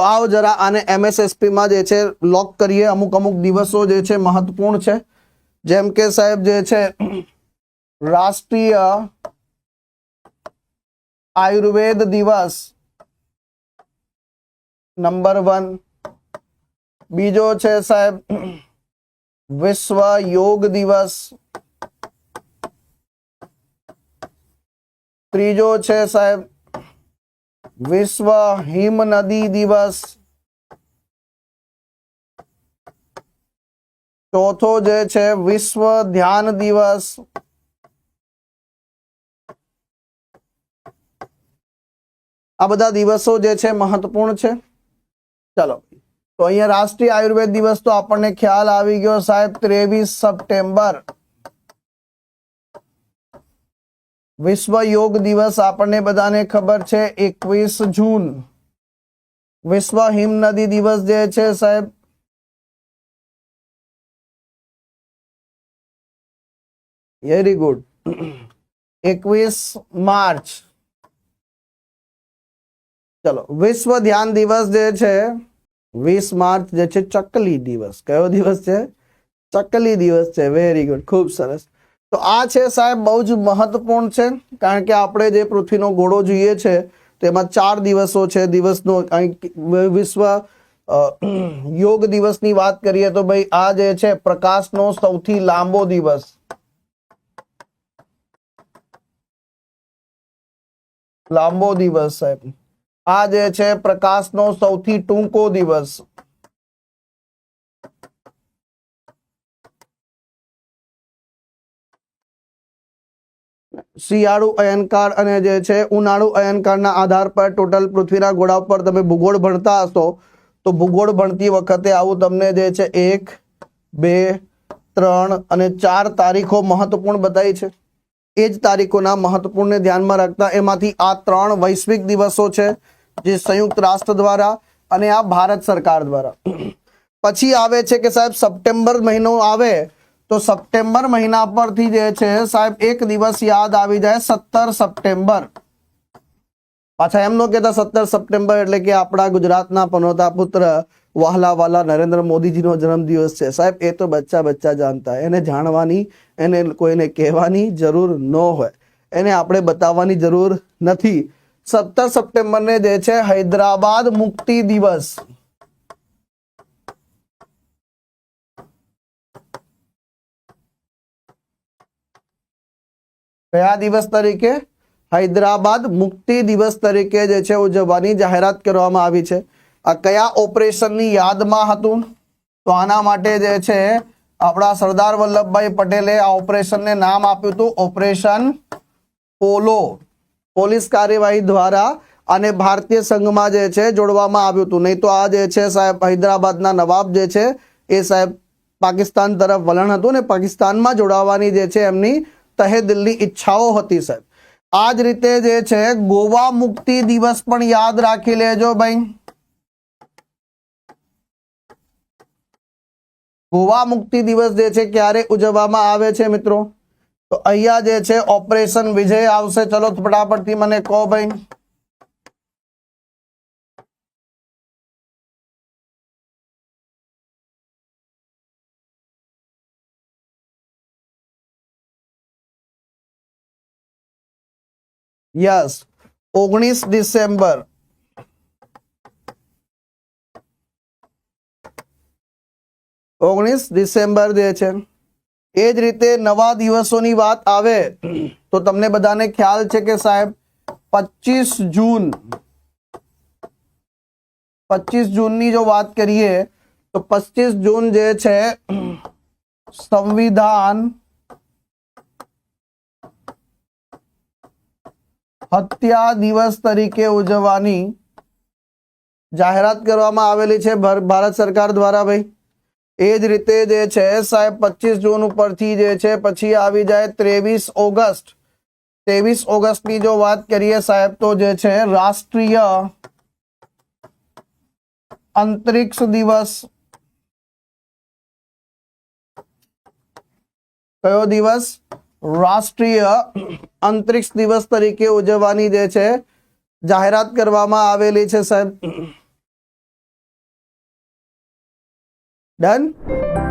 તો આવો જરા આને એમએસએસપી માં જે છે લોક કરીએ. અમુક અમુક દિવસો જે છે મહત્વપૂર્ણ છે. જેમ કે સાહેબ જે છે રાષ્ટ્રીય આયુર્વેદ દિવસ નંબર વન. બીજો છે સાહેબ વિશ્વ યોગ દિવસ. ત્રીજો છે સાહેબ વિશ્વ હિમ નદી દિવસ. ચોથો જે છે, વિશ્વ ધ્યાન દિવસ. આ બધા દિવસો જે છે, મહત્વપૂર્ણ છે. ચલો. તો અહીંયા રાષ્ટ્રીય આયુર્વેદ દિવસ તો આપણને ખ્યાલ આવી ગયો સાહેબ, ત્રેવીસ સપ્ટેમ્બર. વિશ્વ યોગ દિવસ આપણને બધાને ખબર છે એકવીસ જૂન. વિશ્વ હિમ નદી દિવસ જે છે સાહેબ વેરી ગુડ એકવીસ માર્ચ. ચલો, વિશ્વ ધ્યાન દિવસ જે છે, વીસ માર્ચ જે છે ચકલી દિવસ. કયો દિવસ છે? ચકલી દિવસ છે વેરી ગુડ ખૂબ સરસ. તો આ છે સાહેબ બહુ જ મહત્વપૂર્ણ છે, કારણ કે આપણે જે પૃથ્વીનો ગોળો જોઈએ છે તેમાં ચાર દિવસો છે, દિવસનો વિશ્વ યોગ દિવસની વાત કરીએ તો ભાઈ આ જે છે પ્રકાશનો સૌથી લાંબો દિવસ. લાંબો દિવસ સાહેબ. આ જે છે પ્રકાશનો સૌથી ટૂંકો દિવસ. શિયાળુ અયનકાર અને જે છે, ઉનાળુ અયનકારના આધાર પર ટોટલ પૃથ્વીના ગોળા પર તમે ભૂગોળ ભણતા હશો, તો ભૂગોળ ભણતી વખતે આવું તમને જે છે, એક, બે, ત્રણ અને ચાર તારીખો મહત્વપૂર્ણ બતાવી છે. એ જ તારીખોના મહત્વપૂર્ણને ધ્યાનમાં રાખતા એમાંથી આ ત્રણ વૈશ્વિક દિવસો છે, જે સંયુક્ત રાષ્ટ્ર દ્વારા અને આ ભારત સરકાર દ્વારા. પછી આવે છે કે સાહેબ, સપ્ટેમ્બર મહિનો આવે તો સપ્ટેમ્બર મહિના પરથી જે છે સાહેબ, એક દિવસ યાદ આવી જાય સત્તર સપ્ટેમ્બર. પાછા એમ નો કહેતા સત્તર સપ્ટેમ્બર એટલે કે આપણા ગુજરાતના પનોતા પુત્ર વહાલા નરેન્દ્ર મોદીજીનો જન્મદિવસ છે. સાહેબ, એ તો બચ્ચા બચ્ચા જાણતા. એને જાણવાની, એને કોઈને કહેવાની જરૂર ન હોય. એને આપણે બતાવવાની જરૂર નથી. સત્તર સપ્ટેમ્બરને જે છે હૈદરાબાદ મુક્તિ દિવસ. કયા દિવસ તરીકે? હૈદરાબાદ મુક્તિ દિવસ તરીકે જે છે ઉજવવાની જાહેરાત કરવામાં આવી છે. આ કયા ઓપરેશનની યાદમાં હતું? તો આના માટે જે છે આપણા સરદાર વલ્લભભાઈ પટેલે આ ઓપરેશનને નામ આપ્યું હતું ઓપરેશન પોલો. પોલીસ કાર્યવાહી દ્વારા અને ભારતીય સંઘમાં જે છે જોડવામાં આવ્યું હતું. નહીં તો આ જે છે સાહેબ હૈદરાબાદના નવાબ જે છે એ સાહેબ પાકિસ્તાન તરફ વલણ હતું ને પાકિસ્તાનમાં જોડાવાની જે છે એમની તહે દિલની ઈચ્છાઓ હતી, સાહેબ. આ જ રીતે જે છે, ગોવા મુક્તિ દિવસ પણ યાદ રાખી લેજો, ભાઈ. ગોવા મુક્તિ દિવસ જે છે, ક્યારે ઉજવવામાં આવે છે, મિત્રો? તો અહીંયા જે છે, ઓપરેશન વિજય આવશે. ચલો, ફટાફટથી મને કહો, ભાઈ. યસ, ઓગણીસ ડિસેમ્બર. ઓગણીસ ડિસેમ્બર જે છે, એ જ રીતે નવા દિવસોની વાત આવે, તો તમને બધાને ખ્યાલ છે કે સાહેબ પચીસ જૂન પચીસ જૂનની જો વાત કરીએ, તો પચીસ જૂન જે છે, સંવિધાન હત્યા દિવસ તરીકે ઉજવવાની જાહેરાત કરવામાં આવેલી છે ભર- ભારત સરકાર દ્વારા ભાઈ. એ જ રીતે જે છે, સાહેબ પચીસ જૂન ઉપરથી જે છે, પછી આવી જાય ત્રેવીસ ઓગસ્ટ. ત્રેવીસ ઓગસ્ટની જો વાત કરીએ સાહેબ, તો જે છે, રાષ્ટ્રીય અંતરિક્ષ દિવસ કયો દિવસ? રાષ્ટ્રીય અંતરિક્ષ દિવસ તરીકે ઉજવવાની જે છે જાહેરાત કરવામાં આવેલી છે સાહેબ. ડન?